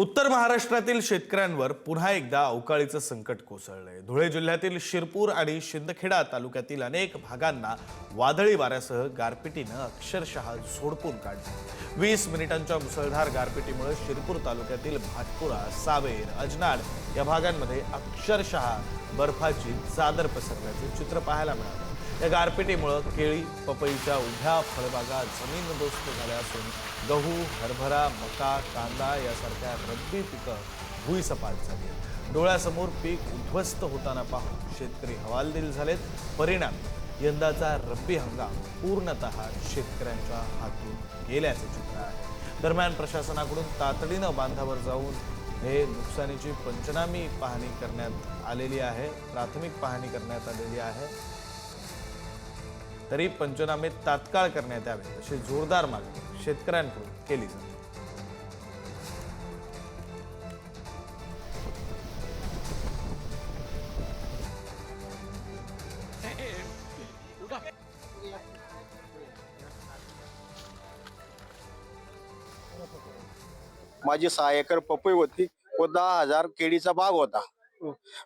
उत्तर महाराष्ट्रातील शेतकऱ्यांवर पुन्हा एकदा अवकाळीचं संकट कोसळलंय. धुळे जिल्ह्यातील शिरपूर आणि शिंदखेडा तालुक्यातील अनेक भागांना वादळी वाऱ्यासह गारपिटीनं अक्षरशः झोडपून काढलं. वीस मिनिटांच्या मुसळधार गारपिटीमुळे शिरपूर तालुक्यातील भाटपुरा सावेर अजनाड या भागांमध्ये अक्षरशः बर्फाची चादर पसरल्याचे चित्र पाहायला मिळालं. या गारपिटीमुळं केळी पपईच्या उभ्या फळबागा जमीनदोस्त झाल्या असून गहू हरभरा मका कांदा यासारख्या रब्बी पिकं भुईसपाट झाली. डोळ्यासमोर पीक उद्ध्वस्त होताना पाहून शेतकरी हवालदिल झालेत. परिणाम यंदाचा रब्बी हंगाम पूर्णतः शेतकऱ्यांच्या हातून गेल्याचे चित्र आहे. दरम्यान प्रशासनाकडून तातडीनं बांधावर जाऊन हे नुकसानीची पंचनामी पाहणी करण्यात आलेली आहे. प्राथमिक पाहणी करण्यात आलेली आहे. तरी पंचनामे तात्काळ करण्यात यावे अशी जोरदार मागणी शेतकऱ्यांकडून केली जाते. माझी सहा एकर पपई होती व दहा हजार केळीचा बाग होता.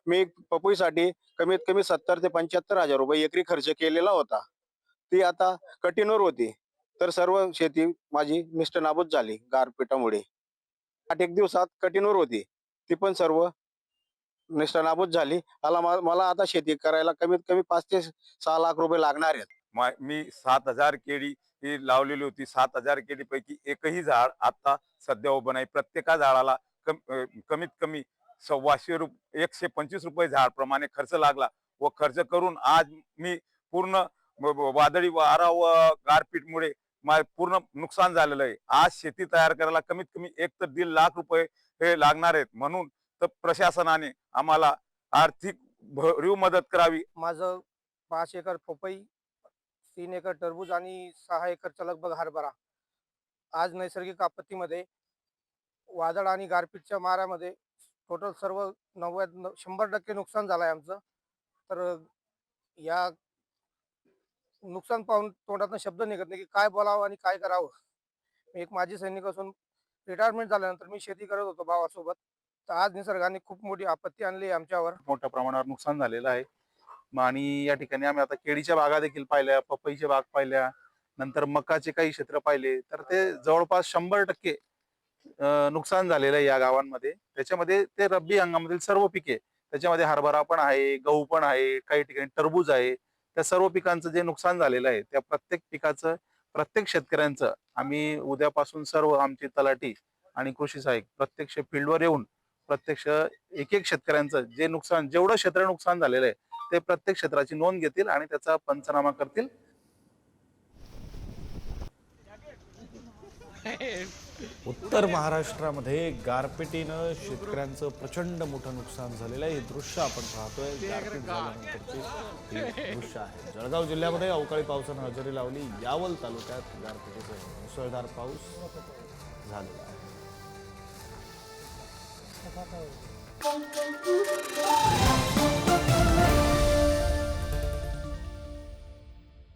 मी पपईसाठी कमीत कमी सत्तर ते पंच्याहत्तर हजार रुपये एकरी खर्च केलेला होता. ती आता कठीणवर होती. तर सर्व शेती माझी निष्ठ नाबूद झाली गारपिटामुळे आठ एक दिवसात कठीणवर होती. ती पण सर्व निष्ठ नाबूद झाली. मला मला आता शेती करायला कमीत कमी पाच ते सहा लाख रुपये लागणार आहेत. मी सात हजार केळी ही लावलेली होती. सात हजार केळीपैकी एकही झाड आता सध्या उभं नाही. प्रत्येका झाडाला कम, कमीत कमी सव्वाशे रुप एकशे पंचवीस रुपये झाड प्रमाणे खर्च लागला व खर्च करून आज मी पूर्ण वादळी वारा व गारपीटमुळे मा- पूर्ण नुकसान झालेलं आहे. आज शेती तयार करायला कमीत कमी एक तर दीड लाख रुपये हे लागणार आहेत. म्हणून तर प्रशासनाने आम्हाला आर्थिक भरीव मदत करावी. माझं पाच एकर पपई तीन एकर टरबूज आणि सहा एकरचा लगभग हरभरा. आज नैसर्गिक आपत्तीमध्ये वादळ आणि गारपीटच्या माऱ्यामध्ये टोटल सर्व नव्वद शंभर टक्के नुकसान झालं आहे आमचं. तर या नुकसान पाहून तोंडातून शब्द निघत नाही की काय बोलावं आणि काय करावं. मी एक माजी सैनिक असून रिटायरमेंट झाल्यानंतर मी शेती करत होतो भावासोबत. तर आज निसर्गाने खूप मोठी आपत्ती आणली आमच्यावर. मोठ्या प्रमाणावर नुकसान झालेलं आहे. आणि या ठिकाणी आम्ही आता केळीच्या बागा देखील पाहिल्या पपईच्या बाग पाहिल्या नंतर मकाचे काही क्षेत्र पाहिले. तर ते जवळपास शंभर टक्के नुकसान झालेलं आहे या गावांमध्ये. त्याच्यामध्ये ते रब्बी हंगामातील सर्व पिके त्याच्यामध्ये हरभरा पण आहे गहू पण आहे काही ठिकाणी टरबूज आहे त्या सर्व पिकांचं जे नुकसान झालेलं आहे त्या प्रत्येक पिकाचं प्रत्येक शेतकऱ्यांचं आम्ही उद्यापासून सर्व आमची तलाठी आणि कृषी सहाय्यक प्रत्यक्ष फील्डवर येऊन प्रत्यक्ष एक एक शेतकऱ्यांचं जे नुकसान जेवढं क्षेत्र नुकसान झालेलं आहे ते प्रत्येक क्षेत्राची नोंद घेतील आणि त्याचा पंचनामा करतील. उत्तर महाराष्ट्रामध्ये गारपिटीनं शेतकऱ्यांचं प्रचंड मोठं नुकसान झालेलं आहे. हे दृश्य आपण पाहतोय. गारपीट झाल्यानंतरची हे दृश्य आहे. जळगाव जिल्ह्यामध्ये अवकाळी पावसानं हजेरी लावली. यावल तालुक्यात गारपिटीचा मुसळधार पाऊस झालेला आहे.